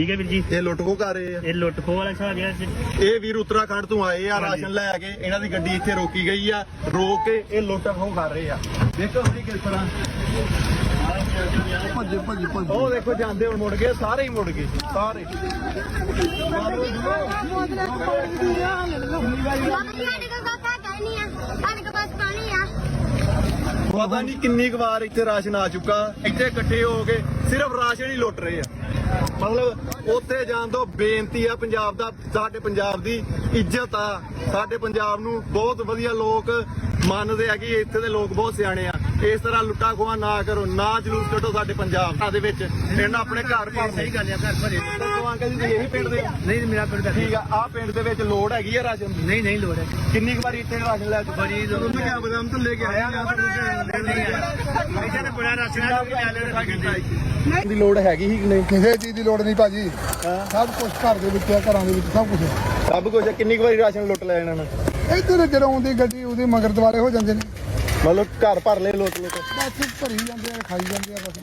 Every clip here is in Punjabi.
ਠੀਕ ਹੈ ਵੀਰ ਜੀ ਇਹ ਲੁੱਟ ਖੋ ਕਰ ਰਹੇ ਆ ਇਹ ਲੁੱਟ ਖੋਹ ਵਾਲਾ ਹਿਸਾਬ ਹੈ ਜੀ। ਇਹ ਵੀਰ ਉੱਤਰਾਖੰਡ ਤੋਂ ਆਏ ਆ ਰਾਸ਼ਨ ਲੈ ਕੇ ਇਹਨਾਂ ਦੀ ਗੱਡੀ ਇੱਥੇ ਰੋਕੀ ਗਈ ਆ ਰੋਕ ਕੇ ਇਹ ਲੁੱਟ ਖੋ ਕਰ ਰਹੇ ਆ ਦੇਖੋ ਸਹੀ ਕਿਸ ਤਰ੍ਹਾਂ ਭੱਜੇ ਭੱਜੇ ਭੱਜੇ ਉਹ ਦੇਖੋ ਜਾਂਦੇ ਹੁਣ ਮੁੜ ਗਏ ਸਾਰੇ ਹੀ ਮੁੜ ਗਏ ਸਾਰੇ ਸਾਡੇ ਕੋਲ ਕਾਕਾ ਕਹਿ ਨਹੀਂ ਆ ਸਾਡੇ ਕੋਲ ਬਸ ਪਾਣੀ ਆ ਪਤਾ ਨਹੀਂ ਕਿੰਨੀ ਕੁ ਵਾਰ ਇੱਥੇ ਰਾਸ਼ਨ ਆ ਚੁੱਕਾ। ਇੱਥੇ ਇਕੱਠੇ ਹੋ ਕੇ ਸਿਰਫ ਰਾਸ਼ਨ ਹੀ ਲੁੱਟ ਰਹੇ ਆ। ਮਤਲਬ ਉੱਥੇ ਜਾਣ ਤੋਂ ਬੇਨਤੀ ਆ, ਪੰਜਾਬ ਦਾ, ਸਾਡੇ ਪੰਜਾਬ ਦੀ ਇੱਜ਼ਤ ਆ। ਸਾਡੇ ਪੰਜਾਬ ਨੂੰ ਬਹੁਤ ਵਧੀਆ ਲੋਕ ਮੰਨਦੇ ਆ ਕਿ ਇੱਥੇ ਦੇ ਲੋਕ ਬਹੁਤ ਸਿਆਣੇ ਆ। ਇਸ ਤਰ੍ਹਾਂ ਲੁੱਟਾ ਖੋਹਾਂ ਨਾ ਕਰੋ ਨਾ ਜਲੂਸ ਕੱਢੋ ਸਾਡੇ ਪੰਜਾਬ ਦੇ ਵਿੱਚ। ਇਹਨਾਂ ਆਪਣੇ ਘਰ ਭਰ ਸਹੀ ਗੱਲ ਹੈ ਘਰ ਭਰੇ। ਜੀ ਤੁਸੀਂ ਇਹੀ ਪਿੰਡ ਦੇ ਹੋ? ਨਹੀਂ ਮੇਰਾ ਪਿੰਡ ਦਾ ਠੀਕ ਆ ਆਹ ਪਿੰਡ ਦੇ ਵਿੱਚ ਲੋੜ ਹੈਗੀ ਆ ਰਾਸ਼ਨ ਦੀ? ਨਹੀਂ ਨਹੀਂ ਲੋੜ ਹੈ। ਕਿੰਨੀ ਕੁ ਵਾਰੀ ਇੱਥੇ ਰਾਸ਼ਨ ਲੈ ਚੁੱਕਾ? ਬੜੀ ਤੁਹਾਨੂੰ ਕਿਆ ਬਦਾਮ ਤੋਂ ਲੈ ਕੇ ਆਇਆ ਇੱਥੇ ਤੇ ਬੜਾ ਰਾਸ਼ਨ ਆ ਲੋਕ ਲੈ ਲੈ ਦੀ ਲੋੜ ਹੈਗੀ ਹੀ ਕਿ ਨਹੀਂ? ਕਿਸੇ ਚੀਜ਼ ਦੀ ਲੋੜ ਨਹੀਂ ਭਾਜੀ। ਹਾਂ। ਸਭ ਕੁਝ ਘਰ ਦੇ ਵਿੱਚ ਆ ਘਰਾਂ ਦੇ ਵਿੱਚ ਸਭ ਕੁਝ ਸਭ ਕੁਝ ਆ। ਕਿੰਨੀ ਕੁ ਵਾਰੀ ਰਾਸ਼ਨ ਲੁੱਟ ਲਿਆ ਇਹਨਾਂ ਨੇ? ਇੱਧਰ ਜਦੋਂ ਆਉਂਦੀ ਗੱਡੀ ਉਹਦੇ ਮਗਰ ਦੁਆਰੇ ਹੋ ਜਾਂਦੇ ਨੇ। ਮਤਲਬ ਘਰ ਭਰ ਲਏ ਲੁੱਟ ਲੁੱਟ। ਬਸ ਭਰੀ ਜਾਂਦੇ ਆ ਖਾਈ ਜਾਂਦੇ ਆ ਬਸ।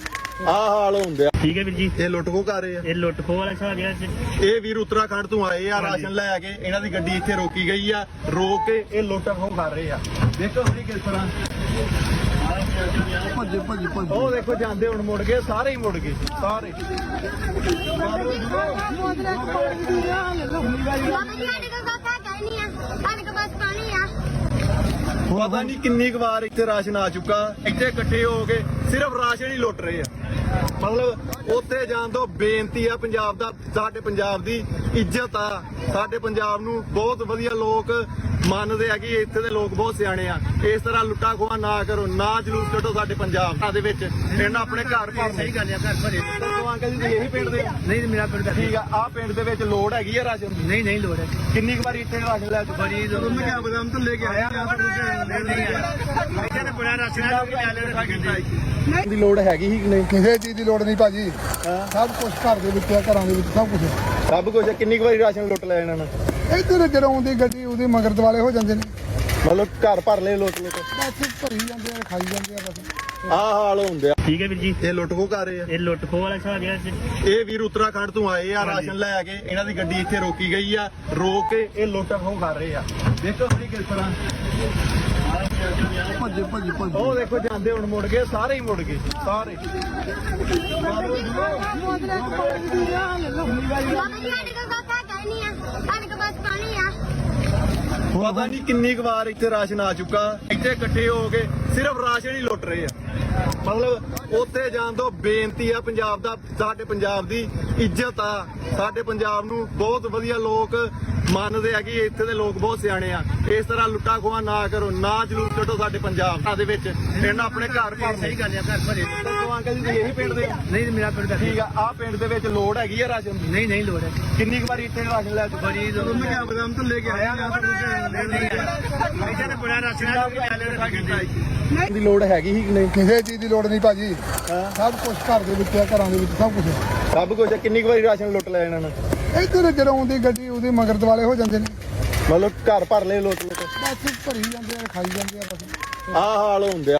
ਆਹ ਹਾਲ ਹੁੰਦੇ ਆ। ਠੀਕ ਹੈ ਵੀਰ ਜੀ। ਇਹ ਲੁੱਟ ਖੋ ਕਰ ਰਹੇ ਆ। ਇਹ ਲੁੱਟ ਖੋਹ ਵਾਲਾ ਹਿਸਾਬ ਹੈ ਜੀ। ਇਹ ਵੀਰ ਉੱਤਰਾਖੰਡ ਤੋਂ ਆਏ ਆ ਰਾਸ਼ਨ ਲੈ ਕੇ ਇਹਨਾਂ ਦੀ ਗੱਡੀ ਇੱਥੇ ਰੋਕੀ ਗਈ ਆ ਰੋਕ ਕੇ ਇਹ ਲੁੱਟ ਖੋ ਕਰ ਰਹੇ ਆ। ਦੇਖੋ ਸਹੀ ਕਿਸ ਤਰ੍ਹਾਂ। ਭੱਜੇ ਭੱਜੇ ਭੱਜੇ। ਉਹ ਦੇਖੋ ਜਾਂਦੇ ਹੁਣ ਮੁੜ ਗਏ ਸਾਰੇ ਹੀ ਮੁੜ ਗਏ ਸਾਰੇ। ਬਾਬਾ ਜੀ ਸਾਡੇ ਕੋਲ ਕਾਕਾ ਕਹਿ ਨਹੀਂ ਆ ਸਾਡੇ ਕੋਲ ਬਸ ਪਾਣੀ ਆ। ਪਤਾ ਨਹੀਂ ਕਿੰਨੀ ਕੁ ਵਾਰ ਇੱਥੇ ਰਾਸ਼ਨ ਆ ਚੁੱਕਾ, ਇੱਥੇ ਇਕੱਠੇ ਹੋ ਕੇ ਸਿਰਫ ਰਾਸ਼ਨ ਹੀ ਲੁੱਟ ਰਹੇ ਆ। ਮਤਲਬ ਉੱਥੇ ਜਾਣ ਤੋਂ ਬੇਨਤੀ ਆ ਪੰਜਾਬ ਦਾ ਸਾਡੇ ਪੰਜਾਬ ਦੀ ਇੱਜ਼ਤ ਆ। ਸਾਡੇ ਪੰਜਾਬ ਨੂੰ ਬਹੁਤ ਵਧੀਆ ਲੋਕ ਮੰਨਦੇ ਆ ਕਿ ਇੱਥੇ ਦੇ ਲੋਕ ਬਹੁਤ ਸਿਆਣੇ ਆ। ਇਸ ਤਰ੍ਹਾਂ ਲੁੱਟਾ ਖੋਹਾਂ ਨਾ ਕਰੋ ਨਾ ਜਲੂਸ ਕੱਢੋ ਸਾਡੇ ਪੰਜਾਬ ਦੇ ਵਿੱਚ। ਇਹਨਾਂ ਆਪਣੇ ਘਰ ਭਰ ਸਹੀ ਗੱਲ ਹੈ ਘਰ ਭਰੇ ਦੱਸੋ ਅੰਕਲ ਜੀ ਇਹੀ ਪਿੰਡ ਦੇ? ਨਹੀਂ ਮੇਰਾ ਪਿੰਡ ਦਾ ਠੀਕ ਆ। ਆਹ ਪਿੰਡ ਦੇ ਵਿੱਚ ਲੋੜ ਹੈਗੀ ਆ ਰਾਸ਼ਨ ਨਹੀਂ ਨਹੀਂ ਲੋੜ ਹੈ। ਕਿੰਨੀ ਕੁ ਵਾਰੀ ਇੱਥੇ ਰਾਸ਼ਨ ਲੈ ਚੁੱਕਾ ਬੜੀ ਤੁਹਾਨੂੰ ਕਿਆ ਬਦਾਮ ਤੋਂ ਲੈ ਕੇ ਆਇਆ ਇੱਥੇ ਤੇ ਬੜਾ ਰਾਸ਼ਨ ਆ ਲੋਕ ਲੈ ਲੈ ਦੀ ਲੋੜ ਹੈਗੀ ਹੀ ਕਿ ਨਹੀਂ? ਕਿਸੇ ਚੀਜ਼ ਦੀ ਲੋੜ ਨਹੀਂ ਭਾਜੀ। ਹਾਂ। ਸਭ ਕੁਝ ਘਰ ਦੇ ਵਿੱਚ ਆ ਘਰਾਂ ਦੇ ਵਿੱਚ ਸਭ ਕੁਝ ਸਭ ਕੁਝ। ਕਿੰਨੀ ਕੁ ਵਾਰੀ ਰਾਸ਼ਨ ਲੁੱਟ ਲਿਆ ਇਹਨਾਂ ਨੇ? ਇੱਧਰ ਜਦੋਂ ਆਉਂਦੀ ਗੱਡੀ ਉਹਦੇ ਮਗਰ ਦੁਆਰੇ ਹੋ ਜਾਂਦੇ ਨੇ। ਮਤਲਬ ਘਰ ਭਰ ਲਏ ਲੁੱਟ ਲੁੱਟ। ਬਸ ਭਰੀ ਜਾਂਦੇ ਆ ਖਾਈ ਜਾਂਦੇ ਆ ਬਸ। ਆਹ ਹਾਲ ਹੁੰਦੇ ਆ। ਠੀਕ ਹੈ ਵੀਰ ਜੀ। ਇਹ ਲੁੱਟ ਖੋ ਕਰ ਰਹੇ ਆ। ਇਹ ਲੁੱਟ ਖੋਹ ਵਾਲਾ ਹਿਸਾਬ ਹੈ ਜੀ। ਇਹ ਵੀਰ ਉੱਤਰਾਖੰਡ ਤੋਂ ਆਏ ਆ ਰਾਸ਼ਨ ਲੈ ਕੇ ਇਹਨਾਂ ਦੀ ਗੱਡੀ ਇੱਥੇ ਰੋਕੀ ਗਈ ਆ। ਰੋਕ ਕੇ ਇਹ ਲੁੱਟ ਖੋ ਕਰ ਰਹੇ ਆ। ਦੇਖੋ ਸਹੀ ਕਿਸ ਤਰ੍ਹਾਂ ਭੱਜੇ ਭੱਜੇ ਭੱਜੇ। ਉਹ ਦੇਖੋ ਜਾਂਦੇ ਹੁਣ ਮੁੜ ਗਏ ਸਾਰੇ ਹੀ ਮੁੜ ਗਏ ਸਾਰੇ। ਪਤਾ ਨਹੀਂ ਕਿੰਨੀ ਕੁ ਵਾਰ ਇੱਥੇ ਰਾਸ਼ਨ ਆ ਚੁੱਕਾ। ਇੱਥੇ ਇਕੱਠੇ ਹੋ ਕੇ ਸਿਰਫ ਰਾਸ਼ਨ ਹੀ ਲੁੱਟ ਰਹੇ ਆ। ਮਤਲਬ ਉੱਥੇ ਜਾਣ ਤੋਂ ਬੇਨਤੀ ਆ ਪੰਜਾਬ ਦਾ ਸਾਡੇ ਪੰਜਾਬ ਦੀ ਇੱਜ਼ਤ ਆ। ਸਾਡੇ ਪੰਜਾਬ ਨੂੰ ਬਹੁਤ ਵਧੀਆ ਲੋਕ ਮੰਨਦੇ ਆ ਕਿ ਇੱਥੇ ਦੇ ਲੋਕ ਬਹੁਤ ਸਿਆਣੇ ਆ। ਇਸ ਤਰ੍ਹਾਂ ਲੁੱਟਾ ਖੋਹਾਂ ਨਾ ਕਰੋ ਨਾ ਜਲੂਸ ਕੱਢੋ ਸਾਡੇ ਪੰਜਾਬ ਦੇ ਵਿੱਚ। ਇਹਨਾਂ ਆਪਣੇ ਘਰ ਭਰ ਸਹੀ ਗੱਲ ਹੈ ਘਰ ਭਰੇ ਦੱਸੋ ਅੰਕਲ ਜੀ ਤੁਸੀਂ ਇਹੀ ਪਿੰਡ ਦੇ? ਨਹੀਂ ਮੇਰਾ ਪਿੰਡ ਦਾ ਠੀਕ ਆ ਆਹ ਪਿੰਡ ਦੇ ਵਿੱਚ ਲੋੜ ਹੈਗੀ ਆ ਰਾਸ਼ਨ ਦੀ? ਨਹੀਂ ਨਹੀਂ ਲੋੜ ਹੈ। ਕਿੰਨੀ ਕੁ ਵਾਰੀ ਇੱਥੇ ਰਾਸ਼ਨ ਲੈ ਚੁੱਕਾ ਬੜੀ ਤੁਹਾਨੂੰ ਕਿਆ ਬਦਾਮ ਤੋਂ ਲੈ ਕੇ ਆਇਆ ਇੱਥੇ ਤੇ ਬੜਾ ਰਾਸ਼ਨ ਆ ਲੋਕ ਲੈ ਲੈ ਦੀ ਲੋੜ ਹੈਗੀ ਹੀ ਕਿ ਨਹੀਂ? ਕਿਸੇ ਚੀਜ਼ ਦੀ ਲੋੜ ਨਹੀਂ ਭਾਜੀ। ਹਾਂ। ਸਭ ਕੁਝ ਘਰ ਦੇ ਵਿੱਚ ਆ ਘਰਾਂ ਦੇ ਵਿੱਚ ਸਭ ਕੁਝ ਸਭ ਕੁਝ। ਕਿੰਨੀ ਕੁ ਵਾਰੀ ਰਾਸ਼ਨ ਲੁੱਟ ਲਿਆ ਇਹਨਾਂ ਨੇ? ਇੱਧਰ ਜਦੋਂ ਆਉਂਦੀ ਗੱਡੀ ਉਹਦੇ ਮਗਰ ਦੁਆਰੇ ਹੋ ਜਾਂਦੇ ਨੇ। ਮਤਲਬ ਘਰ ਭਰ ਲਏ ਲੁੱਟ ਲੁੱਟ ਬਸ ਭਰੀ ਜਾਂਦੇ ਆ ਖਾਈ ਜਾਂਦੇ ਆ ਬਸ। ਆਹ ਹਾਲ ਹੁੰਦੇ ਆ।